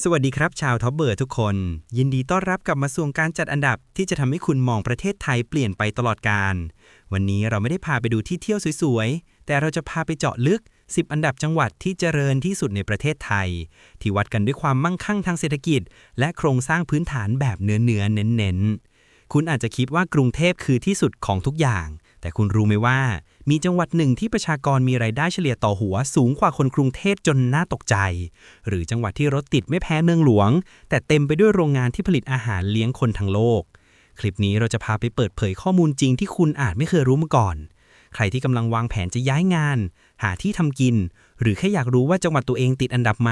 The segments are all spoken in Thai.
สวัสดีครับ ชาวท็อปเบอร์ทุกคน ยินดีต้อนรับกลับมาสู่การจัดอันดับที่จะทำให้คุณมองประเทศไทยเปลี่ยนไปตลอดกาลวันนี้เราไม่ได้พาไปดูที่เที่ยวสวยๆ แต่เราจะพาไปเจาะลึก 10 อันดับจังหวัดที่เจริญที่สุดในประเทศไทย ที่วัดกันด้วยความมั่งคั่งทางเศรษฐกิจ และโครงสร้างพื้นฐานแบบเนื้อๆเน้นๆ คุณอาจจะคิดว่ากรุงเทพคือที่สุดของทุกอย่าง แต่คุณรู้ไหมว่า มีจังหวัดหนึ่งที่ประชากรมีรายได้เฉลี่ยต่อหัวสูงกว่าคนกรุงเทพจนน่าตกใจ หรือจังหวัดที่รถติดไม่แพ้เมืองหลวง แต่เต็มไปด้วยโรงงานที่ผลิตอาหารเลี้ยงคนทั้งโลก คลิปนี้เราจะพาไปเปิดเผยข้อมูลจริงที่คุณอาจไม่เคยรู้มาก่อน ใครที่กำลังวางแผนจะย้ายงาน หาที่ทำกิน หรือแค่อยากรู้ว่าจังหวัดตัวเองติดอันดับไหม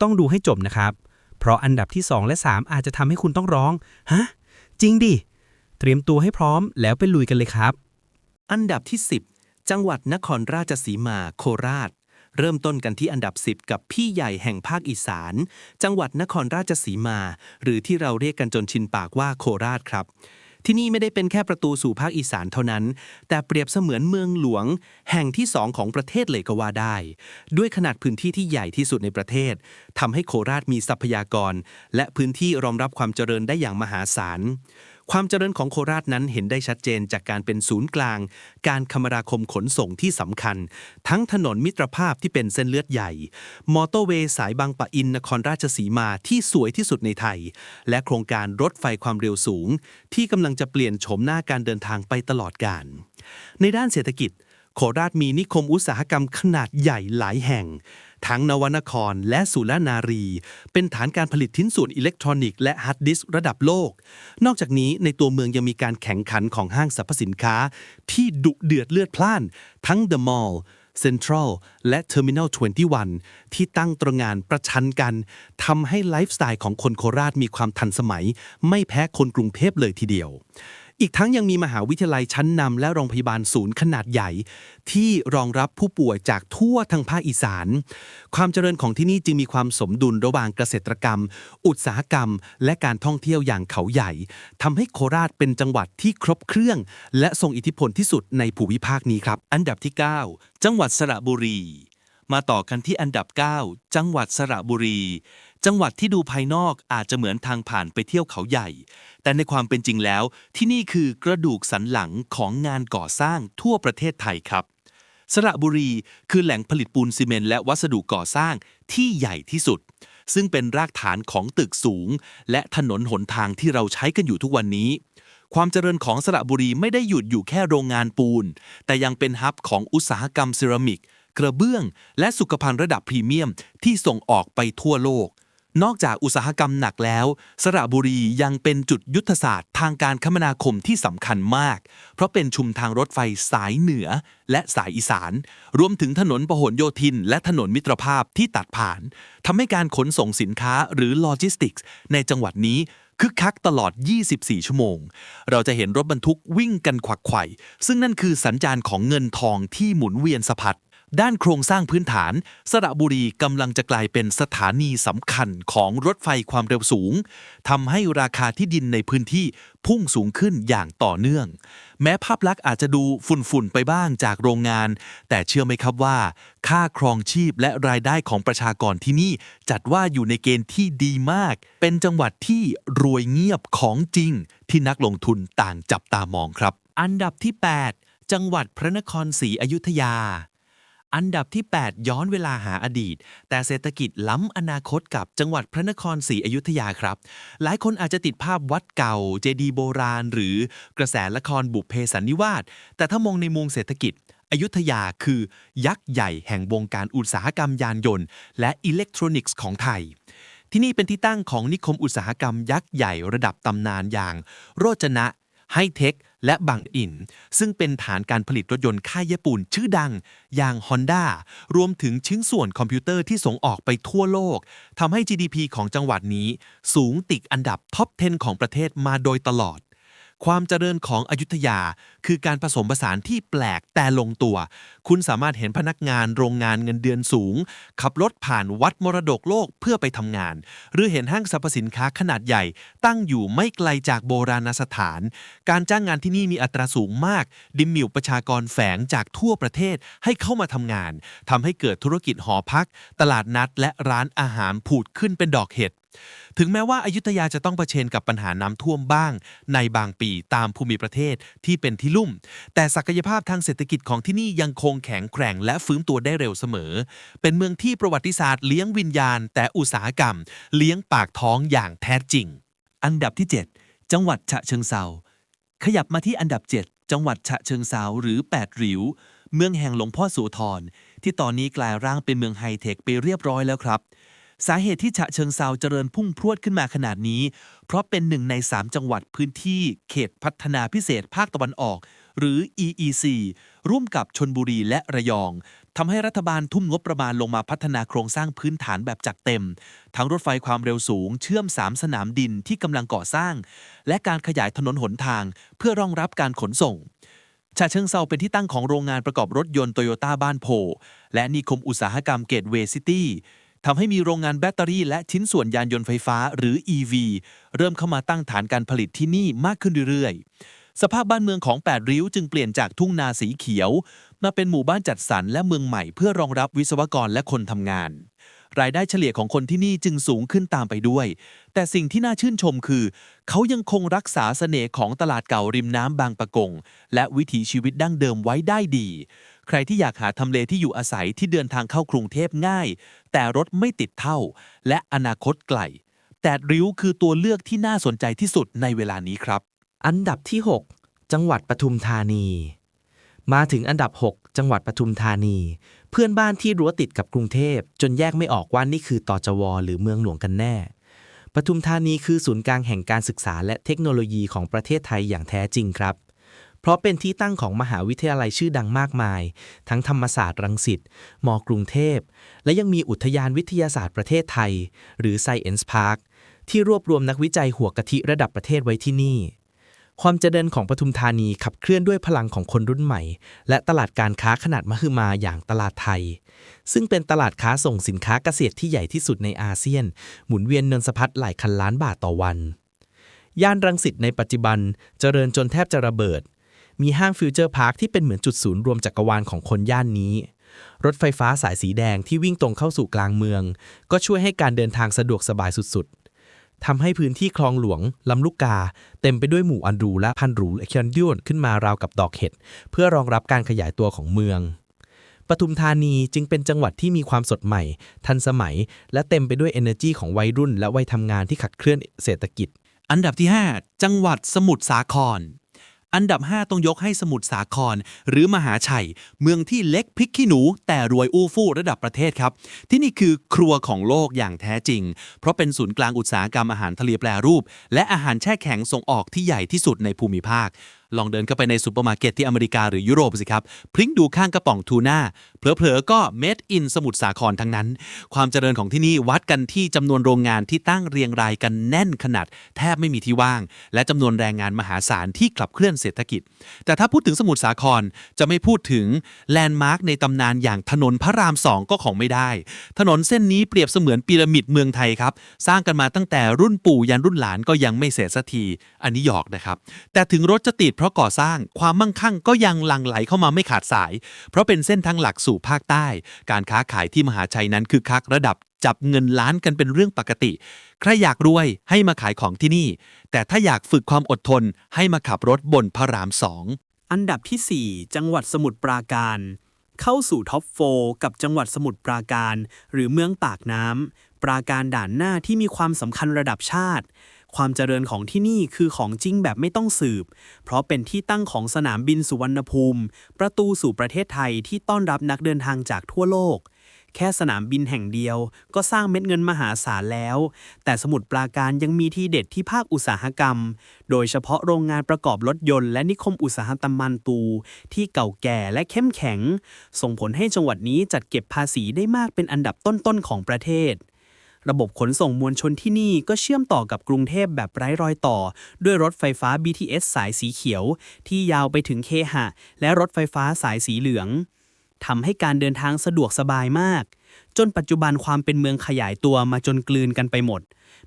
ต้องดูให้จบนะครับ เพราะอันดับที่ 2 และ 3 อาจจะทำให้คุณต้องร้อง ฮะ จริงดิ เตรียมตัวให้พร้อมแล้วไปลุยกันเลยครับ อันดับที่ 10 จังหวัดนครราชสีมาโคราช เริ่มต้นกันที่อันดับ 10 กับพี่ใหญ่แห่งภาคอีสาน จังหวัดนครราชสีมา หรือที่เราเรียกกันจนชินปากว่าโคราชครับ ที่นี่ไม่ได้เป็นแค่ประตูสู่ภาคอีสานเท่านั้น แต่เปรียบเสมือนเมืองหลวง แห่งที่สองของประเทศเลยก็ว่าได้ ด้วยขนาดพื้นที่ที่ใหญ่ที่สุดในประเทศทำให้โคราชมีทรัพยากร และพื้นที่รองรับความเจริญได้อย่างมหาศาล ความเจริญของโคราชนั้นเห็นได้ชัดเจนจากการเป็นศูนย์กลาง การคมนาคมขนส่งที่สำคัญ ทั้งถนนมิตรภาพที่เป็นเส้นเลือดใหญ่ มอเตอร์เวย์สายบางปะอินนครราชสีมาที่สวยที่สุดในไทย และโครงการรถไฟความเร็วสูง ที่กำลังจะเปลี่ยนโฉมหน้าการเดินทางไปตลอดกาลในด้านเศรษฐกิจ โคราชมีนิคมอุตสาหกรรมขนาดใหญ่หลายแห่ง ทั้งนวนครและสุรนารี เป็นฐานการผลิตชิ้นส่วนอิเล็กทรอนิกส์และฮาร์ดดิสระดับโลก นอกจากนี้ในตัวเมืองยังมีการแข่งขันของห้างสรรพสินค้า ที่ดุเดือดเลือดพล่าน ทั้ง The Mall Central และ Terminal 21 ที่ตั้งตรงานประชันกันทำให้ไลฟ์สไตล์ของคนโคราชมีความทันสมัย ไม่แพ้คนกรุงเทพเลยทีเดียว อีกทั้งยังมีมหาวิทยาลัยชั้นนำและโรงพยาบาลศูนย์ขนาดใหญ่ ที่รองรับผู้ป่วยจากทั่วทั้งภาคอีสาน ความเจริญของที่นี่จึงมีความสมดุลระหว่างเกษตรกรรม อุตสาหกรรม และการท่องเที่ยวอย่างเขาใหญ่ทำให้โคราชเป็นจังหวัดที่ครบเครื่อง และทรงอิทธิพลที่สุดในภูมิภาคนี้ครับ อันดับที่ 9 จังหวัดสระบุรี มาต่อกันที่อันดับ 9 จังหวัดสระบุรี จังหวัดที่ดูภายนอกอาจจะเหมือนทางผ่านไปเที่ยวเขาใหญ่ แต่ในความเป็นจริงแล้ว ที่นี่คือกระดูกสันหลังของงานก่อสร้างทั่วประเทศไทยครับ สระบุรีคือแหล่งผลิตปูนซีเมนต์และวัสดุก่อสร้างที่ใหญ่ที่สุด ซึ่งเป็นรากฐานของตึกสูง และถนนหนทางที่เราใช้กันอยู่ทุกวันนี้ ความเจริญของสระบุรีไม่ได้หยุดอยู่แค่โรงงานปูน แต่ยังเป็นฮับของอุตสาหกรรมเซรามิกกระเบื้อง และสุขภัณฑ์ระดับพรีเมียมที่ส่งออกไปทั่วโลก นอกจากอุตสาหกรรมหนักแล้ว สระบุรียังเป็นจุดยุทธศาสตร์ทางการคมนาคมที่สำคัญมาก เพราะเป็นชุมทางรถไฟสายเหนือและสายอีสาน รวมถึงถนนพหลโยธิน และถนนมิตรภาพที่ตัดผ่านทำให้การขนส่งสินค้าหรือโลจิสติกส์ในจังหวัดนี้คึกคักตลอด 24 ชั่วโมง เราจะเห็นรถบรรทุกวิ่งกันขวักไขว่ ซึ่งนั่นคือสัญญาณของเงินทองที่หมุนเวียนสะพัด ด้านโครงสร้างพื้นฐาน สระบุรีกำลังจะกลายเป็นสถานีสำคัญของรถไฟความเร็วสูงทำให้ราคาที่ดินในพื้นที่พุ่งสูงขึ้นอย่างต่อเนื่อง แม้ภาพลักษณ์อาจจะดูฝุ่นๆไปบ้างจากโรงงาน แต่เชื่อไหมครับว่า ค่าครองชีพและรายได้ของประชากรที่นี่ จัดว่าอยู่ในเกณฑ์ที่ดีมาก เป็นจังหวัดที่รวยเงียบของจริง ที่นักลงทุนต่างจับตามองครับ อันดับที่ 8 จังหวัดพระนครศรีอยุธยา อันดับที่ 8 ย้อนเวลาหาอดีต แต่เศรษฐกิจล้ำอนาคตกับจังหวัดพระนครศรีอยุธยาครับ หลายคนอาจจะติดภาพวัดเก่า เจดีโบราณ หรือกระแสละครบุพเพสันนิวาสแต่ถ้ามองในมุมเศรษฐกิจอยุธยาคือยักษ์ใหญ่แห่งวงการอุตสาหกรรมยานยนต์ และอิเล็กทรอนิกส์ของไทย ที่นี่เป็นที่ตั้งของนิคมอุตสาหกรรมยักษ์ใหญ่ระดับตำนานอย่าง โรจนะ ไฮเทคและบางอิน ซึ่งเป็นฐานการผลิตรถยนต์ค่ายญี่ปุ่นชื่อดัง อย่าง Honda รวมถึงชิ้นส่วนคอมพิวเตอร์ที่ส่งออกไปทั่วโลกทำให้ GDP ของจังหวัดนี้ สูงติดอันดับท็อป 10 ของประเทศมาโดยตลอด ความเจริญของอยุธยา คือการผสมผสานที่แปลกแต่ลงตัว คุณสามารถเห็นพนักงานโรงงานเงินเดือนสูง ขับรถผ่านวัดมรดกโลกเพื่อไปทำงาน หรือเห็นห้างสรรพสินค้าขนาดใหญ่ ตั้งอยู่ไม่ไกลจากโบราณสถาน การจ้างงานที่นี่มีอัตราสูงมาก ดิมมิวประชากรแฝงจากทั่วประเทศให้เข้ามาทำงานทำให้เกิดธุรกิจหอพัก ตลาดนัดและร้านอาหารผุดขึ้นเป็นดอกเห็ด ถึงแม้ว่าอายุทยาจะต้องเผชิญกับปัญหาน้ำท่วมบ้าง ในบางปีตามภูมิประเทศที่เป็นที่ลุ่ม แต่ศักยภาพทางเศรษฐกิจของที่นี่ยังคงแข็งแกร่งและฟื้นตัวได้เร็วเสมอ เป็นเมืองที่ประวัติศาสตร์เลี้ยงวิญญาณ แต่อุตสาหกรรม เลี้ยงปากท้องอย่างแท้จริง อันดับที่ 7 จังหวัดฉะเชิงเซาขยับมาที่อันดับ 7 จังหวัดฉะเชิงเซาหรือ 8 ริ้ว เมืองแห่งหลวงพ่อโสธรที่ตอนนี้กลายร่างเป็นเมืองไฮเทคไปเรียบร้อยแล้วครับ สาเหตุที่ฉะเชิงเซาเจริญพุ่งพรวดขึ้นมาขนาดนี้ เพราะเป็นหนึ่งใน 3 จังหวัดพื้นที่เขตพัฒนาพิเศษภาคตะวันออก หรือ EEC ร่วมกับชนบุรีและระยองทำให้รัฐบาลทุ่มงบประมาณลงมาพัฒนาโครงสร้างพื้นฐานแบบจัดเต็ม ทั้งรถไฟความเร็วสูง เชื่อม 3 สนามดินที่กำลังก่อสร้าง และการขยายถนนหนทาง เพื่อรองรับการขนส่งฉะเชิงเซาเป็นที่ตั้งของโรงงานประกอบรถยนต์โตโยต้าบ้านโพ และนิคมอุตสาหกรรมเกตเวย์ซิตี้ ทำให้มีโรงงานแบตเตอรี่และชิ้นส่วนยานยนต์ไฟฟ้าหรือ EV เริ่มเข้ามาตั้งฐานการผลิตที่นี่มากขึ้นเรื่อยๆ สภาพบ้านเมืองของ 8 ริ้วจึงเปลี่ยนจากทุ่งนาสีเขียว มาเป็นหมู่บ้านจัดสรรและเมืองใหม่เพื่อรองรับวิศวกรและคนทำงาน รายได้เฉลี่ยของคนที่นี่จึงสูงขึ้นตามไปด้วย แต่สิ่งที่น่าชื่นชมคือ เขายังคงรักษาเสน่ห์ของตลาดเก่าริมน้ำบางปะกง และวิถีชีวิตดั้งเดิมไว้ได้ดี ใครที่อยากหาทำเลที่อยู่อาศัยที่เดินทางเข้ากรุงเทพง่าย แต่รถไม่ติดเท่า และอนาคตไกลแต่ริ้วคือตัวเลือกที่น่าสนใจที่สุดในเวลานี้ครับ อันดับที่ 6 จังหวัดปทุมธานี มาถึงอันดับ 6 จังหวัดปทุมธานี เพื่อนบ้านที่รั้วติดกับกรุงเทพ จนแยกไม่ออกว่านี่คือตอจวหรือเมืองหลวงกันแน่ปทุมธานีคือศูนย์กลางแห่งการศึกษาและเทคโนโลยีของประเทศไทยอย่างแท้จริงครับ เพราะเป็นที่ตั้งของมหาวิทยาลัยชื่อดังมากมาย ทั้งธรรมศาสตร์รังสิต มกรุงเทพ และยังมีอุทยานวิทยาศาสตร์ประเทศไทย หรือ Science Park ที่รวบรวมนักวิจัยหัวกะทิระดับประเทศไว้ที่นี่ ความเจริญของปทุมธานีขับเคลื่อนด้วยพลังของคนรุ่นใหม่ และตลาดการค้าขนาดมหึมาอย่างตลาดไทย ซึ่งเป็นตลาดค้าส่งสินค้าเกษตรที่ใหญ่ที่สุดในอาเซียน หมุนเวียนเงินสะพัดหลายพันล้านบาทต่อวันย่านรังสิตในปัจจุบันเจริญจนแทบจะระเบิด มีห้างฟิวเจอร์พาร์คที่เป็นเหมือนจุดศูนย์รวมจักรวาลของคนย่านนี้ รถไฟฟ้าสายสีแดงที่วิ่งตรงเข้าสู่กลางเมือง ก็ช่วยให้การเดินทางสะดวกสบายสุดๆทำให้พื้นที่คลองหลวงลำลูกกา เต็มไปด้วยหมู่อันรูและพันหรูและเคียนดิวนขึ้นมาราวกับดอกเห็ดเพื่อรองรับการขยายตัวของเมืองปทุมธานีจึงเป็นจังหวัดที่มีความสดใหม่ ทันสมัย และเต็มไปด้วย energy ของวัยรุ่น และวัยทำงานที่ขัดเคลื่อนเศรษฐกิจ อันดับที่ 5 จังหวัดสมุทรสาคร อันดับ 5 ต้องยกให้สมุทรสาคร หรือมหาชัย เมืองที่เล็กพริกขี้หนู แต่รวยอู้ฟู่ระดับประเทศครับ ที่นี่คือครัวของโลกอย่างแท้จริง เพราะเป็นศูนย์กลางอุตสาหกรรมอาหารทะเลแปรรูป และอาหารแช่แข็งส่งออกที่ใหญ่ที่สุดในภูมิภาคลองเดินเข้าไปในซูเปอร์มาร์เก็ตที่อเมริกาหรือยุโรปสิครับ พลิกดูข้างกระป๋องทูน่าเผลอๆก็ made in สมุทรสาครทั้งนั้น ความเจริญของที่นี่วัดกันที่จำนวนโรงงานที่ตั้งเรียงรายกันแน่นขนาด แทบไม่มีที่ว่าง และจำนวนแรงงานมหาศาลที่ขับเคลื่อนเศรษฐกิจ แต่ถ้าพูดถึงสมุทรสาครจะไม่พูดถึงแลนด์มาร์กในตำนานอย่างถนนพระรามสองก็ของไม่ได้ ถนนเส้นนี้เปรียบเสมือนพีระมิดเมืองไทยครับ สร้างกันมาตั้งแต่รุ่นปู่ยันรุ่นหลานก็ยังไม่เสร็จสักที อันนี้หยอกนะครับ แต่ถึงรถจะติดเพราะก่อสร้างความมั่งคั่งก็ยังหลั่งไหลเข้ามาไม่ขาดสาย เพราะเป็นเส้นทางหลักสู่ภาคใต้ การค้าขายที่มหาชัยนั้นคือคักระดับจับเงินล้านกันเป็นเรื่องปกติ ใครอยากรวยให้มาขายของที่นี่ แต่ถ้าอยากฝึกความอดทนให้มาขับรถบนพระรามสอง อันดับที่ 4 จังหวัดสมุทรปราการ เข้าสู่ท็อปโฟกับจังหวัดสมุทรปราการ หรือเมืองปากน้ำปราการด่านหน้าที่มีความสำคัญระดับชาติ ความเจริญของที่นี่คือของจริงแบบไม่ต้องสืบ เพราะเป็นที่ตั้งของสนามบินสุวรรณภูมิ ประตูสู่ประเทศไทยที่ต้อนรับนักเดินทางจากทั่วโลก แค่สนามบินแห่งเดียวก็สร้างเม็ดเงินมหาศาลแล้ว แต่สมุทรปราการยังมีที่เด็ดที่ภาคอุตสาหกรรม โดยเฉพาะโรงงานประกอบรถยนต์และนิคมอุตสาหกรรมมันตู ที่เก่าแก่และเข้มแข็ง ส่งผลให้จังหวัดนี้จัดเก็บภาษีได้มากเป็นอันดับต้นๆของประเทศ ระบบขนส่งมวลชนที่นี่ก็เชื่อมต่อกับกรุงเทพแบบไร้รอยต่อ ด้วยรถไฟฟ้า BTS สายสีเขียว ที่ยาวไปถึงเคหะ และรถไฟฟ้าสายสีเหลืองทำให้การเดินทางสะดวกสบายมาก จนปัจจุบันความเป็นเมืองขยายตัวมาจนกลืนกันไปหมด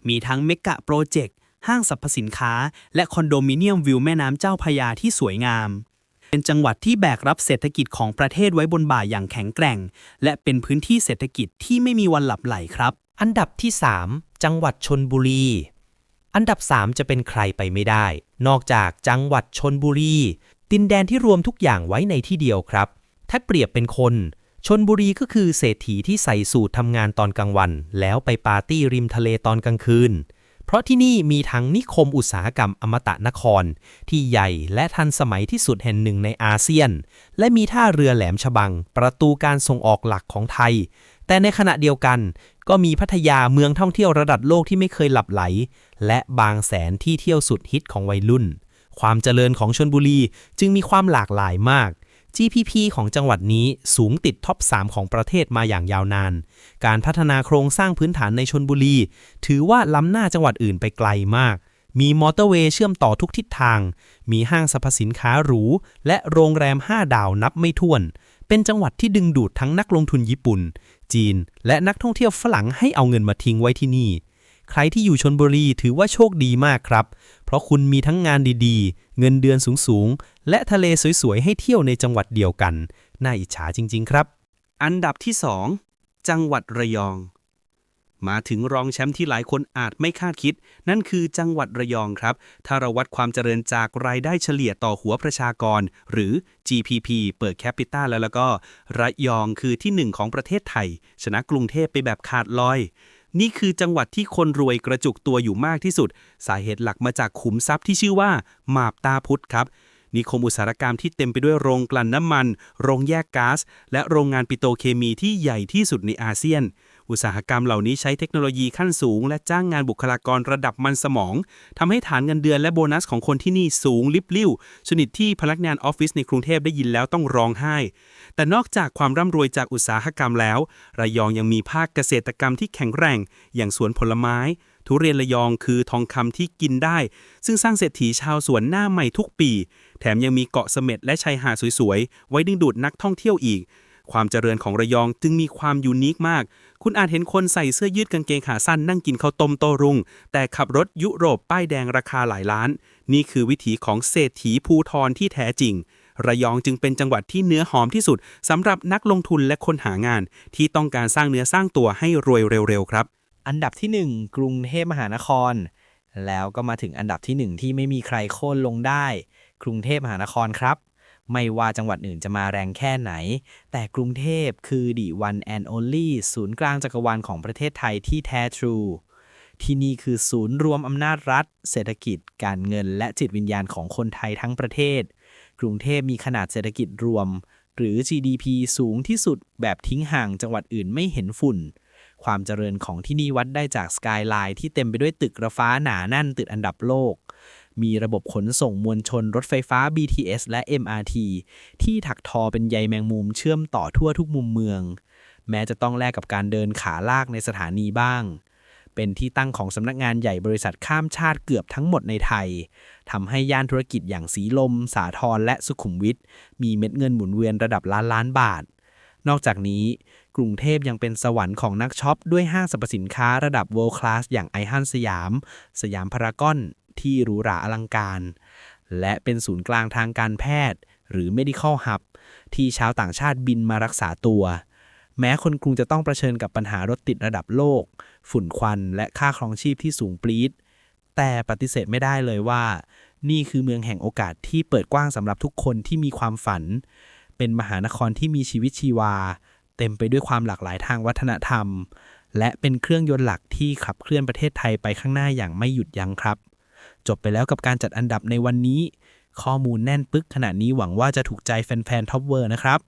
มีทั้งเมกะโปรเจกต์ห้างสรรพสินค้า และคอนโดมิเนียมวิวแม่น้ำเจ้าพระยาที่สวยงาม เป็นจังหวัดที่แบกรับเศรษฐกิจของประเทศไว้บนบ่าอย่างแข็งแกร่ง และเป็นพื้นที่เศรษฐกิจที่ไม่มีวันหลับไหลครับ อันดับที่ 3 จังหวัดชนบุรี อันดับ 3 จะเป็นใครไปไม่ได้ นอกจากจังหวัดชนบุรี ดินแดนที่รวมทุกอย่างไว้ในที่เดียวครับ ถ้าเปรียบเป็นคน ชนบุรีก็คือเศรษฐีที่ใส่สูตรทำงานตอนกลางวัน แล้วไปปาร์ตี้ริมทะเลตอนกลางคืน เพราะที่นี่มีทั้งนิคมอุตสาหกรรมอมตะนคร ที่ใหญ่และทันสมัยที่สุดแห่งหนึ่งในอาเซียน และมีท่าเรือแหลมฉบัง ประตูการส่งออกหลักของไทยแต่ในขณะเดียวกัน ก็มีพัทยาเมืองท่องเที่ยวระดับโลกที่ไม่เคยหลับไหล และบางแสนที่เที่ยวสุดฮิตของวัยรุ่น ความเจริญของชนบุรีจึงมีความหลากหลายมาก GPP ของจังหวัดนี้สูงติดท็อป 3 ของประเทศมาอย่างยาวนาน การพัฒนาโครงสร้างพื้นฐานในชนบุรี ถือว่าล้ำหน้าจังหวัดอื่นไปไกลมาก มีมอเตอร์เวย์เชื่อมต่อทุกทิศทาง มีห้างสรรพสินค้าหรู และโรงแรม 5 ดาวนับไม่ถ้วน เป็นจังหวัดที่ดึงดูดทั้งนักลงทุนญี่ปุ่น จีน และนักท่องเที่ยวฝรั่งให้เอาเงินมาทิ้งไว้ที่นี่ ใครที่อยู่ชนบุรีถือว่าโชคดีมากครับ เพราะคุณมีทั้งงานดีๆ เงินเดือนสูงๆ และทะเลสวยๆ ให้เที่ยวในจังหวัดเดียวกัน น่าอิจฉาจริงๆ ครับ อันดับที่ 2 จังหวัดระยอง มาถึงรองแชมป์ที่หลายคนอาจไม่คาดคิด นั่นคือจังหวัดระยองครับ ถ้าเราวัดความเจริญจากรายได้เฉลี่ยต่อหัวประชากร หรือ GPP เปิดแคปิตาแล้วแล้วก็ ระยองคือที่หนึ่งของประเทศไทย ชนะกรุงเทพไปแบบขาดลอย นี่คือจังหวัดที่คนรวยกระจุกตัวอยู่มากที่สุด สาเหตุหลักมาจากขุมทรัพย์ที่ชื่อว่าหมาบตาพุธครับนิคมอุตสาหกรรมที่เต็มไปด้วยโรงกลั่นน้ำมัน โรงแยกก๊าซ และโรงงานปิโตรเคมีที่ใหญ่ที่สุดในอาเซียน อุตสาหกรรมเหล่านี้ใช้เทคโนโลยีขั้นสูง และจ้างงานบุคลากรระดับมันสมองทำให้ฐานเงินเดือนและโบนัสของคนที่นี่สูงลิบลิ่วชนิดที่พนักงานออฟฟิศในกรุงเทพได้ยินแล้วต้องร้องไห้ แต่นอกจากความร่ำรวยจากอุตสาหกรรมแล้ว ระยองยังมีภาคเกษตรกรรมที่แข็งแรงอย่างสวนผลไม้ ทุเรียนระยองคือทองคำที่กินได้ ซึ่งสร้างเศรษฐีชาวสวนหน้าใหม่ทุกปี แถมยังมีเกาะเสม็ดและชายหาดสวยๆ ไว้ดึงดูดนักท่องเที่ยวอีก ความเจริญของระยองจึงมีความยูนิคมาก คุณอาจเห็นคนใส่เสื้อยืดกางเกงขาสั้นนั่งกินข้าวต้มโตรุง แต่ขับรถยุโรปป้ายแดงราคาหลายล้าน นี่คือวิถีของเศรษฐีภูทรที่แท้จริง ระยองจึงเป็นจังหวัดที่เนื้อหอมที่สุดสำหรับนักลงทุนและคนหางาน ที่ต้องการสร้างเนื้อสร้างตัวให้รวยเร็วๆครับ อันดับที่ 1 กรุงเทพมหานคร แล้วก็มาถึงอันดับที่ 1 ที่ไม่มีใครโค่นลงได้ กรุงเทพมหานครครับ ไม่ว่าจังหวัดอื่นจะมาแรงแค่ไหน แต่กรุงเทพคือ the one and only ศูนย์กลางจักรวาลของประเทศไทยที่แท้ทรูที่นี่คือศูนย์รวมอำนาจรัฐ เศรษฐกิจ การเงิน และจิตวิญญาณของคนไทยทั้งประเทศ กรุงเทพมีขนาดเศรษฐกิจรวม หรือ GDP สูงที่สุดแบบทิ้งห่างจังหวัดอื่นไม่เห็นฝุ่น ความเจริญของที่นี่วัดได้จากสกายไลน์ที่เต็มไปด้วยตึกระฟ้าหนาแน่นติดอันดับโลก มีระบบขนส่งมวลชนรถไฟฟ้า BTS และ MRT ที่ถักทอเป็นใยแมงมุมเชื่อมต่อทั่วทุกมุมเมือง แม้จะต้องแลกกับการเดินขาลากในสถานีบ้าง เป็นที่ตั้งของสำนักงานใหญ่บริษัทข้ามชาติเกือบทั้งหมดในไทยทำให้ย่านธุรกิจอย่างสีลม สาทรและสุขุมวิทมีเม็ดเงินหมุนเวียนระดับล้านล้านบาท นอกจากนี้กรุงเทพยังเป็นสวรรค์ของนักช็อป ด้วยห้างสรรพสินค้าระดับ world class อย่างไอฮันสยาม สยามพารากอน ที่หรูหราอลังการ และเป็นศูนย์กลางทางการแพทย์ หรือ medical hub ที่ชาวต่างชาติบินมารักษาตัว แม้คนกรุงจะต้องเผชิญกับปัญหารถติดระดับโลก ฝุ่นควันและค่าครองชีพที่สูงปรี๊ดแต่ปฏิเสธไม่ได้เลยว่า นี่คือเมืองแห่งโอกาสที่เปิดกว้างสำหรับทุกคนที่มีความฝัน เป็นมหานครที่มีชีวิตชีวา เต็มไปด้วยความหลากหลายทางวัฒนธรรม และเป็นเครื่องยนต์หลักที่ขับเคลื่อนประเทศไทยไปข้างหน้าอย่างไม่หยุดยั้งครับ จบไปแล้วกับการจัดอันดับในวันนี้ ข้อมูลแน่นปึกขนาดนี้หวังว่าจะถูกใจแฟนๆท็อปเวอร์นะครับ